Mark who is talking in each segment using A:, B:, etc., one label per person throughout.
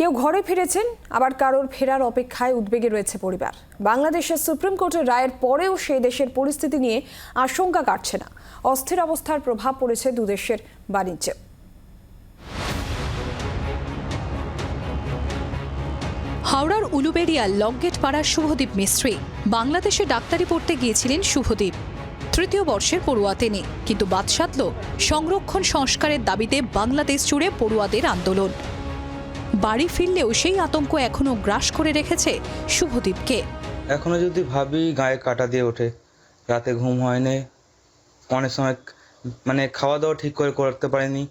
A: কেউ ঘরে ফিরেছেন, আবার কারোর ফেরার অপেক্ষায় উদ্বেগে রয়েছে পরিবার। বাংলাদেশের সুপ্রিম কোর্টের রায়ের পরেও সেই দেশের পরিস্থিতি নিয়ে আশঙ্কা কাটছে না। অস্থির অবস্থার প্রভাব পড়েছে দুদেশের বাণিজ্যে
B: হাওড়ার উলুবেড়িয়ার লকগেট পাড়ার শুভদীপ মিস্ত্রি বাংলাদেশে ডাক্তারি পড়তে গিয়েছিলেন শুভদীপ। তৃতীয় বর্ষের পড়ুয়া তিনি, কিন্তু বাদ সংরক্ষণ সংস্কারের দাবিতে বাংলাদেশ জুড়ে পড়ুয়াদের আন্দোলন। বাড়ি ফিরলেও সেই আতঙ্ক এখনও গ্রাস করে রেখেছে শুভদীপকে।
C: এখনও যদি ভাবি গায়ে কাটা দিয়ে ওঠে রাতে ঘুম হয়নি অনেক সময় মানে খাওয়া দাওয়া ঠিক করে করতে পারিনি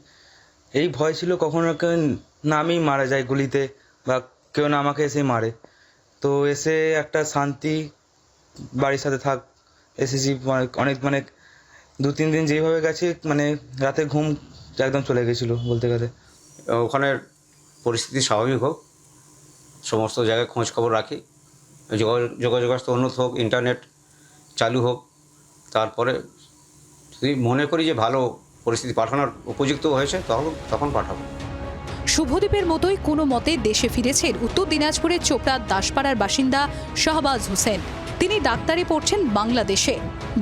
C: এই ভয় ছিল কখনো কেউ না আমি মারা যাই গুলিতে বা কেউ না আমাকে এসে মারে। তো এসে একটা শান্তি বাড়ির সাথে থাক এসেছি অনেক- অনেক মানে দু তিন দিন যেইভাবে গেছে মানে রাতে ঘুম একদম চলে গেছিল বলতে গেলে।
D: ওখানের পরিস্থিতি স্বাভাবিক হোক, সমস্ত জায়গায় খোঁজ খবর রাখি, যোগাযোগ ব্যবস্থা উন্নত হোক ইন্টারনেট চালু হোক, তারপরে যদি মনে করি যে ভালো পরিস্থিতি পাঠানোর উপযুক্ত হয়েছে, তখন তখন পাঠাবো।
B: শুভদীপের মতোই কোনো মতে দেশে ফিরেছেন উত্তর দিনাজপুরের চোপড়ার দাসপাড়ার বাসিন্দা শাহবাজ হোসেন। তিনি ডাক্তারি পড়ছেন বাংলাদেশে।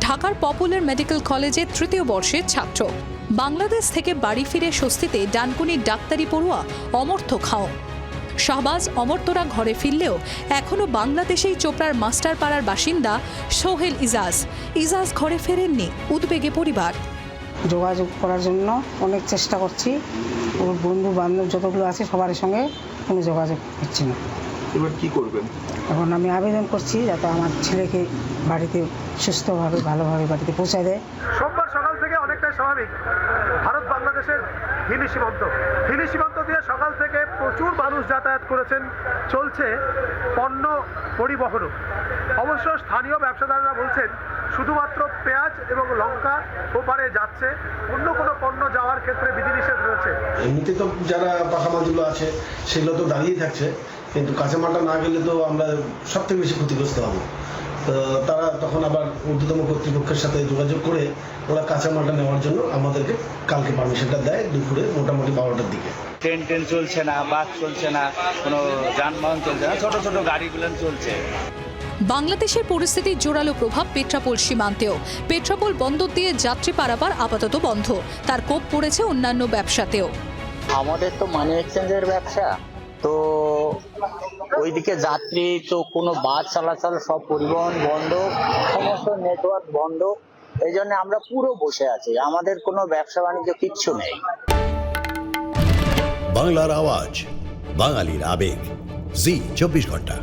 B: ঢাকার পপুলার মেডিকেল কলেজের তৃতীয় বর্ষের ছাত্র। বাংলাদেশ থেকে বাড়ি ফিরে স্বস্তিতে ডানকুনির ডাক্তারি পড়ুয়া অমর্থ খাও। শাহবাজ অমর্তরা ঘরে ফিরলেও এখনও বাংলাদেশেই চোপড়ার মাস্টার পাড়ার বাসিন্দা সোহেল ইজাজ। ইজাজ ঘরে ফেরেননি উদ্বেগে পরিবার।
E: যোগাযোগ করার জন্য অনেক চেষ্টা করছি। ওর বন্ধু বান্ধব যতগুলো আছে সবার সঙ্গে কোনো যোগাযোগ হচ্ছে না।
F: এবার কি করবেন?
E: এখন আমি আবেদন করছি যাতে আমার ছেলেকে বাড়িতে সুস্থভাবে ভালোভাবে বাড়িতে পৌঁছায় দেয়
G: সোমবার সকাল থেকে অনেকটাই স্বাভাবিক। ভারত বাংলাদেশের হিলি সীমান্ত। হিলি সীমান্ত দিয়ে সকাল থেকে প্রচুর মানুষ যাতায়াত করেছেন। চলছে পণ্য পরিবহনও। অবশ্য স্থানীয় ব্যবসাদাররা বলছেন, শুধুমাত্র পেঁয়াজ এবং লঙ্কা ওপারে যাচ্ছে। অন্য কোনো পণ্য যাওয়ার ক্ষেত্রে বিধিনিষেধ রয়েছে।
F: এমনিতে তো যারা পাখামালগুলো আছে, সেগুলো তো দাঁড়িয়ে থাকছে। কিন্তু কাঁচা মালটা না গেলে তো আমরা সব থেকে বেশি ক্ষতিগ্রস্ত হব। তারা তখন আবার ঊর্ধ্বতম কর্তৃপক্ষের সাথে যোগাযোগ করে ওরা কাঁচা মালটা নেওয়ার জন্য আমাদেরকে কালকে পারমিশনটা দেয় দুপুরে মোটামুটি বারোটার দিকে।
H: ট্রেন ট্রেন চলছে না বাস চলছে না কোনো যানবাহন চলছে না ছোট ছোট গাড়িগুলো চলছে।
B: বাংলাদেশের পরিস্থিতির জোরালো প্রভাব পেট্রাপোল সীমান্তেও। পেট্রাপোল বন্দর দিয়ে যাত্রী পারাপার আপাতত বন্ধ। তার কোপ পড়েছে অন্যান্য ব্যবসাতেও।
I: আমাদের তো মানি এক্সচেঞ্জের ব্যবসা। তো ওইদিকে যাত্রী তো কোনো বাস চলাচল, সব পরিবহন বন্ধ, সমস্ত নেটওয়ার্ক বন্ধ। এই জন্য আমরা পুরো বসে আছি। আমাদের কোনো ব্যবসা বাণিজ্য কিচ্ছু নেই।
J: বাংলার আওয়াজ, বাঙালির আবেগ। জি, চব্বিশ ঘণ্টা।